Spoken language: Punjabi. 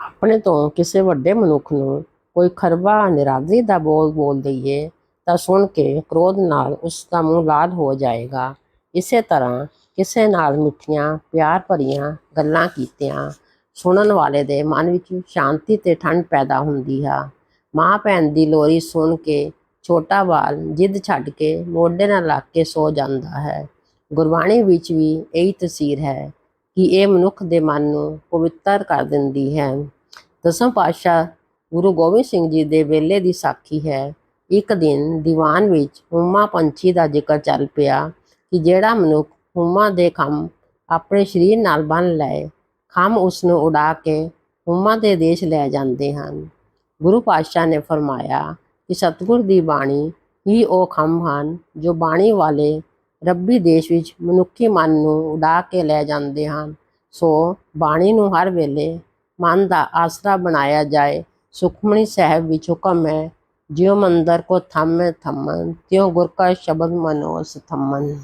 ਆਪਣੇ ਤੋਂ ਕਿਸੇ ਵੱਡੇ ਮਨੁੱਖ ਨੂੰ ਕੋਈ ਖਰਬਾ, ਨਿਰਾਦਰੀ ਦਾ ਬੋਲ ਬੋਲ ਦਈਏ, ਤਾਂ ਸੁਣ ਕੇ ਕ੍ਰੋਧ ਨਾਲ ਉਸ ਦਾ ਮੂੰਹ ਲਾਲ ਹੋ ਜਾਏਗਾ। ਇਸੇ ਤਰ੍ਹਾਂ ਕਿਸੇ ਨਾਲ ਮਿੱਠੀਆਂ, ਪਿਆਰ ਭਰੀਆਂ ਗੱਲਾਂ ਕੀਤੀਆਂ ਸੁਣਨ ਵਾਲੇ ਦੇ ਮਨ ਵਿੱਚ ਸ਼ਾਂਤੀ ਤੇ ਠੰਡ ਪੈਦਾ ਹੁੰਦੀ ਹੈ ਮਾਂ ਭੈਣ ਦੀ ਲੋਰੀ ਸੁਣ ਕੇ ਛੋਟਾ ਬਾਲ ਜਿੱਦ ਛੱਡ ਕੇ ਮੋਢੇ ਨਾਲ ਲੱਗ ਕੇ ਸੋ ਜਾਂਦਾ ਹੈ। ਗੁਰਬਾਣੀ ਵਿੱਚ ਵੀ ਇਹੀ ਤਸਵੀਰ ਹੈ ਕਿ ਇਹ ਮਨੁੱਖ ਦੇ ਮਨ ਨੂੰ ਪਵਿੱਤਰ ਕਰ ਦਿੰਦੀ ਹੈ। ਦਸਮ ਪਾਤਸ਼ਾਹ ਗੁਰੂ ਗੋਬਿੰਦ ਸਿੰਘ ਜੀ ਦੇ ਵੇਲੇ ਦੀ ਸਾਖੀ ਹੈ। ਇੱਕ ਦਿਨ ਦੀਵਾਨ ਵਿੱਚ ਹੁਮਾ ਪੰਛੀ ਦਾ ਜ਼ਿਕਰ ਚੱਲ ਪਿਆ ਕਿ ਜਿਹੜਾ ਮਨੁੱਖ ਹੁਮਾ ਦੇ ਖੰਭ ਆਪਣੇ ਸਰੀਰ ਨਾਲ ਬੰਨ ਲਏ ਖੰਭ ਉਸ ਨੂੰ ਉਡਾ ਕੇ ਹੁਮਾ ਦੇ ਦੇਸ਼ ਲੈ ਜਾਂਦੇ ਹਨ। ਗੁਰੂ ਪਾਤਸ਼ਾਹ ਨੇ ਫਰਮਾਇਆ ਕਿ ਸਤਿਗੁਰ ਦੀ ਬਾਣੀ ਹੀ ਉਹ ਖੰਭ ਹਨ ਜੋ ਬਾਣੀ ਵਾਲੇ ਰੱਬੀ ਦੇਸ਼ ਵਿੱਚ ਮਨੁੱਖੀ ਮਨ ਨੂੰ ਉਡਾ ਕੇ ਲੈ ਜਾਂਦੇ ਹਨ। ਸੋ ਬਾਣੀ ਨੂੰ ਹਰ ਵੇਲੇ ਮਨ ਦਾ ਆਸਰਾ ਬਣਾਇਆ ਜਾਏ। ਸੁਖਮਣੀ ਸਾਹਿਬ ਵਿੱਚ ਹੁਕਮ ਹੈ, ਜਿਉ ਮੰਦਰ ਕੋ ਥੰਮੇ ਥੰਮਨ, ਤਿਉ ਗੁਰ ਕਾ ਸ਼ਬਦ ਮਨੋ ਸਥੰਮਨ